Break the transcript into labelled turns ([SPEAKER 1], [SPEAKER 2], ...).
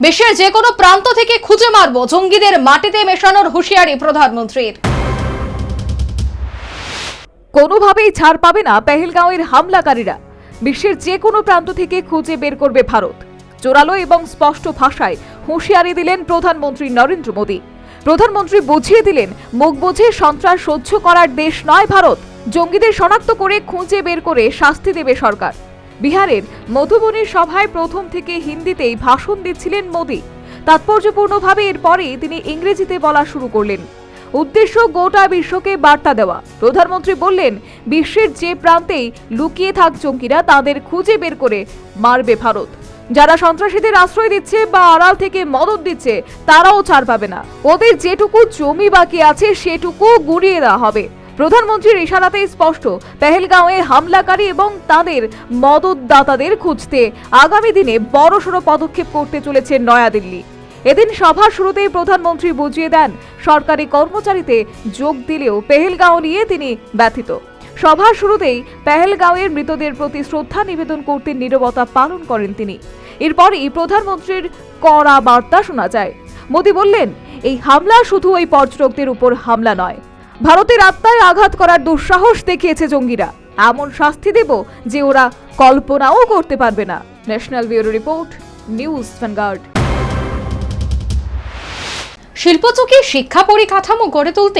[SPEAKER 1] বিশ্বের যে কোনো প্রান্ত থেকে খুঁজে মারব জঙ্গিদের মাটিতে মেশানোর হুঁশিয়ারি প্রধানমন্ত্রীর।
[SPEAKER 2] কোনোভাবেই ছাড় পাবে না পেহেলগাঁওয়ের হামলাকারীরা। বিশ্বের যে কোনো প্রান্ত থেকে খুঁজে বের করবে ভারত। জোরালো এবং স্পষ্ট ভাষায় হুঁশিয়ারি দিলেন প্রধানমন্ত্রী নরেন্দ্র মোদী। প্রধানমন্ত্রী বুঝিয়ে দিলেন, মুখ বুঝে সন্ত্রাস সহ্য করার দেশ নয় ভারত। জঙ্গিদের শনাক্ত করে খুঁজে বের করে শাস্তি দেবে সরকার। বিহারের মধুবনীর সভায় প্রথম থেকে হিন্দিতেই ভাষণ দিচ্ছিলেন মোদী। তাৎপর্যপূর্ণভাবে এরপরে তিনি ইংরেজিতে বলা শুরু করলেন। উদ্দেশ্য গোটা বিশ্বকে বার্তা দেওয়া। প্রধানমন্ত্রী বললেন, বিশ্বের যে প্রান্তেই লুকিয়ে থাক জঙ্গিরা তাদের খুঁজে বের করে মারবে ভারত। যারা সন্ত্রাসীদের আশ্রয় দিচ্ছে বা আড়াল থেকে মদত দিচ্ছে, তারাও ছাড় পাবে না। ওদের যেটুকু জমি বাকি আছে, সেটুকু গুড়িয়ে দেওয়া হবে। প্রধানমন্ত্রীর ইশারাতেই স্পষ্ট, পেহেলগাঁওয়ে হামলাকারী এবং তাদের মদতদাতাদের খুঁজতে আগামী দিনে বড়সড় পদক্ষেপ করতে চলেছে নয়াদিল্লি। এদিন সভার শুরুতেই প্রধানমন্ত্রী বুঝিয়ে দেন, সরকারি কর্মচারীতে যোগ দিলেও পেহেলগাঁও নিয়ে তিনি ব্যথিত। সভার শুরুতেই পেহেলগাঁওয়ের মৃতদের প্রতি শ্রদ্ধা নিবেদন করতে নীরবতা পালন করেন তিনি। এরপরই প্রধানমন্ত্রীর কড়া বার্তা শোনা যায়। মোদী বললেন, এই হামলা শুধু ওই পর্যটকদের উপর হামলা নয় ভারতের আত্মায় আঘাত করার দুঃসাহস দেখিয়েছে জঙ্গিরা। এমন শাস্তি দেব যে ওরা কল্পনাও করতে পারবে না। National bureau report, news vanguard.
[SPEAKER 1] শিল্পচুকি শিক্ষা পরিকাঠামো গড়ে তুলতে